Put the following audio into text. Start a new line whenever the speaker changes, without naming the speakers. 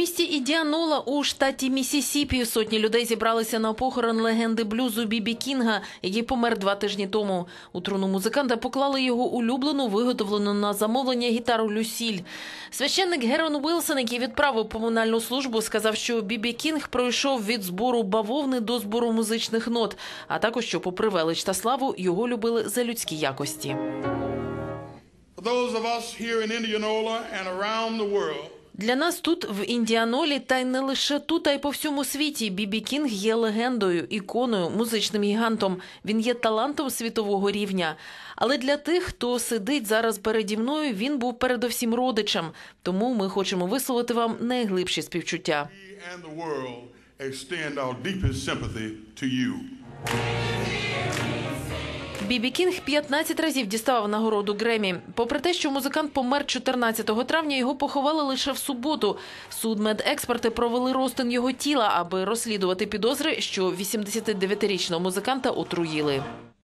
місті Ідіанола у штаті Місісіпі сотні людей зібралися на похорон легенди блюзу Бібі Кінга, який помер два тижні тому. У труну музиканта поклали його улюблену, виготовлену на замовлення гітару Люсіль. Священник Герон Уилсон, який відправив поминальну службу, сказав, що Бібі Кінг пройшов від збору бавовни до збору музичних нот, а також що, попри велич та славу, його любили за людські якості.
For those of us here in Indianola and around the world,
Для нас тут, в Індіанолі, та й не лише тут, а й по всьому світі, Бібі Кінг є легендою, іконою, музичним гігантом. Він є талантом світового рівня. Але для тих, хто сидить зараз переді мною, він був передовсім родичем. Тому ми хочемо висловити вам найглибші співчуття.
extend you.
Бібі Кінг 15 разів діставав нагороду Гремі. Попри те, що музикант помер 14 травня, його поховали лише в суботу. Судмедексперти провели розтин його тіла, аби розслідувати підозри, що 89-річного музиканта отруїли.